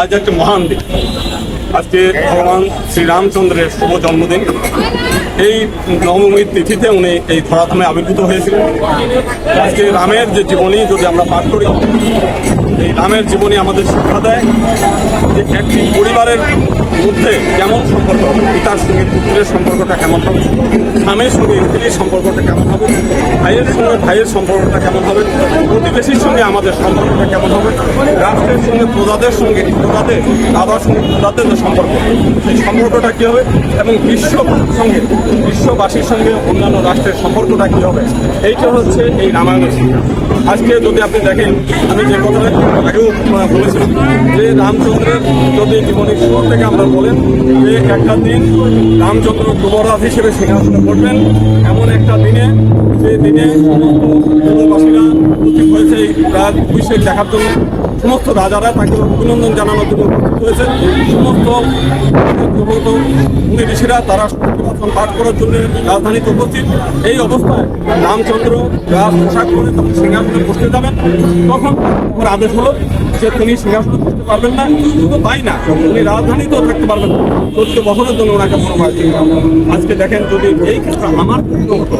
আজ একটা মহান দিন। আজকে ভগবান শ্রীরামচন্দ্রের শুভ জন্মদিন। এই নবমীর তিথিতে উনি এই ধরাধামে আবির্ভূত হয়েছিলেন। আজকে রামের যে জীবনী যদি আমরা পাঠ করি এই রামের জীবনী আমাদের শিক্ষা দেয় যে একটি পরিবারের মধ্যে কেমন সম্পর্ক হবে, পিতার সঙ্গে পুত্রের সম্পর্কটা কেমন হবে, স্বামীর সঙ্গে স্ত্রীর সম্পর্কটা কেমন হবে, ভাইয়ের সঙ্গে ভাইয়ের সম্পর্কটা কেমন হবে, প্রতিবেশীর সঙ্গে আমাদের সম্পর্কটা কেমন হবে, রাষ্ট্রের সঙ্গে প্রজাদের সঙ্গে প্রজাদের, দাদার সঙ্গে প্রজাদের যে সম্পর্ক, সেই সম্পর্কটা কী হবে এবং বিশ্ব সঙ্গে, বিশ্ববাসীর সঙ্গে অন্যান্য রাষ্ট্রের সম্পর্কটা কী হবে, এইটা হচ্ছে এই রামায়ণের আজকে যদি আপনি দেখেন, আমি যে কথাটা আগেও বলেছিলাম যে রামচন্দ্রের যদি জীবনের শুরু থেকে আমরা বলেন যে একটা দিন রামচন্দ্র যুবরাজ হিসেবে সিংহাসনে পড়বেন, এমন একটা দিনে, যে দিনে সমস্ত উপস্থিত হয়েছে এই অভিষেক দেখার জন্য। সমস্ত রাজারা তাকে অভিনন্দন জানানোর জন্য উপস্থিত হয়েছে। সমস্ত মুনি ঋষিরা তারা নির্বাচন পাঠ করার জন্য রাজধানীতে উপস্থিত। এই অবস্থায় রামচন্দ্র রাজ পোশাক করে তখন সিংহাসনে বসতে যাবেন। তখন আদেশ হলো যে তিনি সিংহাসনে বসতে পারবেন না, শুধু তাই না, উনি রাজধানীতেও থাকতে পারবেন না। চোদ্দ বছরের জন্য ওনাকে মনোনয়ন দিতে আজকে দেখেন যদি এই ক্ষেত্রে আমার হতো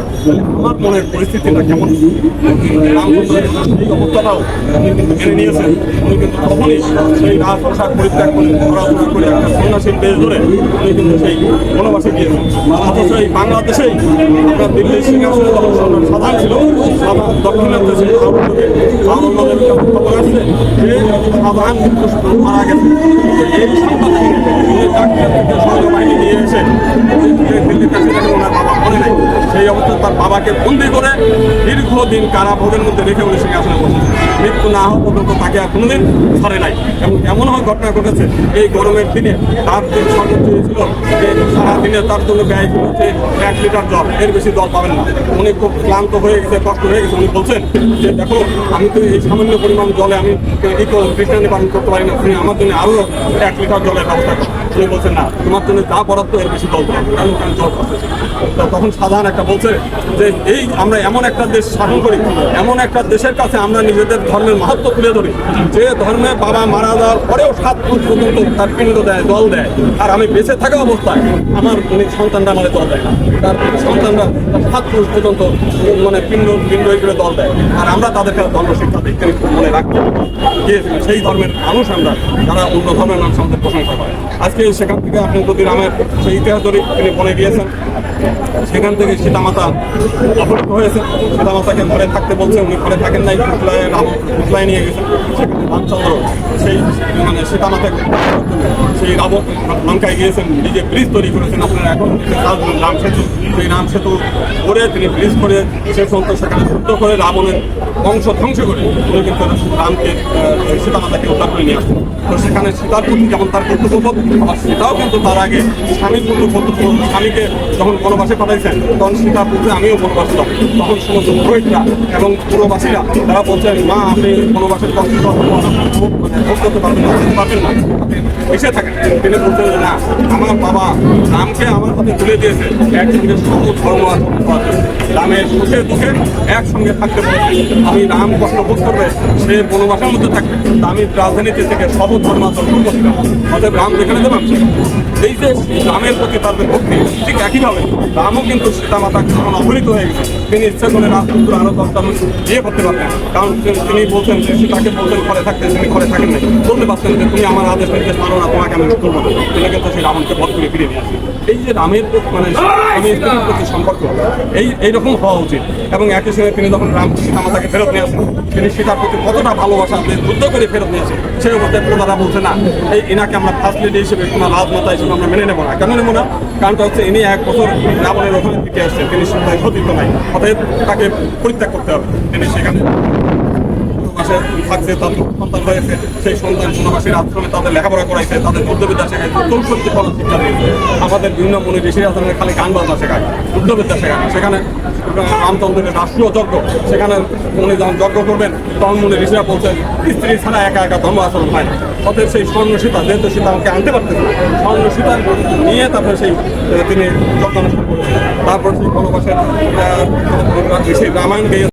আমার মনের পরিস্থিতিটা কেমন? এই অবস্থাটাও উনি কিন্তু মেনে নিয়েছেন। উনি কিন্তু তখনই সেই রাজ পোশাক পরিত্যাগ করে, পড়াশোনা করে একটা সন্ন্যাসীর বেশ ধরে উনি কিন্তু সেই বনবাসে গিয়েছেন। অথচ এই বাংলাদেশেই আপনার দিল্লির সিংহাসনে যখন সাধারণ ছিল ছিল ভারতকে ভারতের খবর আসছে যে সাধারণ মারা গেছে। এই সংবাদ শুনে উনি ডাক্তার নিয়ে এসে দিল্লির কাছে দেখেন ওনার বাবা মনে নাই সেই অবস্থায় তার বাবাকে বন্দি করে দীর্ঘদিন কারাভোগের মধ্যে রেখে উনি সিংহাসনে বসেছেন। মৃত্যু না হওয়া পর্যন্ত তাকে আর কোনোদিন ধরে নাই। এবং এমন হয় ঘটনা ঘটেছে, এই গরমের দিনে তার যে সর্বোচ্চ ছিল, যে সারাদিনে তার জন্য ব্যয় হচ্ছে এক লিটার জল, এর বেশি জল পাবেন না। উনি খুব ক্লান্ত হয়ে গেছে, কষ্ট হয়ে গেছে। উনি বলছেন যে, দেখো, আমি তো এই সামান্য পরিমাণ জলে আমি কৃষ্ণানি পালন করতে পারি না। তুমি আমার জন্য আরও এক লিটার জলের ব্যবস্থা করো। উনি বলছেন, না, তোমার জন্য যা বরাদ্দ, এর বেশি জল দেবো কারণ জল পাচ্ছে তখন সাধারণ একটা বলছে যে এই আমরা এমন একটা দেশ শাসন করি, এমন একটা দেশের কাছে আমরা নিজেদের ধর্মের মাহাত্ম তুলে ধরি। যে ধর্মে বাবা মারা যাওয়ার পরেও সাত ফুট পর্যন্ত তার পিণ্ড দেয় জল দেয়। আর আমি বেঁচে থাকা অবস্থায় আমার উনি সন্তানরা মানে জল দেয় না। তার সন্তানরা সাত ফুট পর্যন্ত মানে পিণ্ড পিণ্ড করে জল দেয়। আর আমরা তাদেরকে ধর্ম শিক্ষা দিই, তিনি মনে রাখতে যে সেই ধর্মের মানুষ আমরা যারা অন্য ধর্মের মানুষ আমাদের প্রশংসা করে। আজকে সেখান থেকে আপনি যদি রামের সেই ইতিহাস ধরে তিনি বনে গিয়েছেন সেখান থেকে সীতামাতা অপহৃত হয়েছে। সীতামাতাকে ঘরে থাকতে বলছে, উনি ঘরে থাকেন নাই ফুটলায় নিয়ে গেছেন। রামচন্দ্র, সেই মানে সীতামাতাকে সেই রাম লঙ্কায় গিয়েছেন, নিজে ব্রিজ তৈরি করেছেন আপনারা এখন রাম সেতু, সেই রাম সেতু করে তিনি ব্রিজ করে সে পর্যন্ত সেখানে যুদ্ধ করে রাবণের বংশ ধ্বংস করে উনি কিন্তু রামকে সীতামাতাকে উদ্ধার করে নিয়ে আসছেন। তো সেখানে সীতার প্রতি যেমন তার কর্তব্যবোধ আবার সীতাও কিন্তু তার আগে স্বামীর প্রতি কর্তব্য স্বামীকে যখন বনবাসে পাঠাইছেন, তখন সীতার প্রতি আমিও বনবাসে। তখন সমস্ত পুরোহিতরা এবং পুরোবাসীরা তারা বলছেন, মা, আপনি বনবাসের কষ্ট ভোগ ভোগ করতে পারবেন পারবেন না আমার বাবা রামকে আমার হাতে তুলে দিয়েছে একসঙ্গে সব ধর্ম। রামের সুখে দুঃখে একসঙ্গে থাকতে আমি রাম কষ্ট বোধ করবে সে বনবাসের মধ্যে থাকবে আমি রাজধানীতে থেকে সব ধর্ম আচরণ করব সেটা। অতএব রাম যেখানে দেবেন এই যে রামের প্রতি তাদের ভক্তি, ঠিক একইভাবে রামও কিন্তু সীতামাতা যখন অবহিত হয়ে গেছে তিনি ইচ্ছা করে রাজপুত্র আরও দশটা বিয়ে করতে পারতেন। কারণ তিনি- বলছেন যে সীতাকে বলতেন ঘরে থাকতে তিনি ঘরে থাকেন নাই। বলতে পারতেন যে, তুমি আমার আদেশ নির্দেশ মানো না, তোমাকে আমি করব না তিনি কিন্তু সেই রামকে বধ করে ফিরে নিয়ে আসেন। এই যে রামের মানে স্ত্রীর প্রতি সম্পর্ক, এই এইরকম হওয়া উচিত। এবং একই সঙ্গে তিনি যখন রাম সীতামাতাকে ফেরত নিয়ে আসেন, তিনি সীতার প্রতি কতটা ভালোবাসা যুদ্ধ করে ফেরত নিয়েছে সেই অবস্থায় প্রজারা বলছে না। এই এনাকে আমরা ফার্স্ট লেডি হিসেবে কোনো রাজমাতা হিসেবে আমরা মেনে নেব না। কেন নেব না? কারণটা হচ্ছে ইনি এক বছর রাবণের ওখানে থেকে আসছেন তিনি সন্তান ক্ষতিত নাই। অতএব তাকে পরিত্যাগ করতে হবে। তিনি সেখানে মাসে থাকছে তার সন্তান হয়েছে সেই সন্তান বনবাসীর আশ্রমে তাদের লেখাপড়া করাইছে, তাদের যুদ্ধবিদ্যা শেখাইছে চৌষট্টি কলা শিক্ষা দিয়েছে। আমাদের বিভিন্ন মনে ঋষির আশ্রমে খালি গান বাজনা শেখায় যুদ্ধবিদ্যা শেখায়। সেখানে রামচন্দ্রের রাষ্ট্রীয় যজ্ঞ, সেখানে উনি যখন যজ্ঞ করবেন, তখন মনে ঋষিরা বলছেন, স্ত্রী ছাড়া একা একা ধর্ম আচরণ হয় না। সেই স্বর্ণ সীতা, যেহেতু সীতা আমাকে আনতে পারতেন স্বর্ণ সীতা নিয়ে তারপরে সেই, তিনি যজ্ঞ অনুষ্ঠান করেছেন তারপর সেই বনবাসের সেই রামায়ণ গেয়ে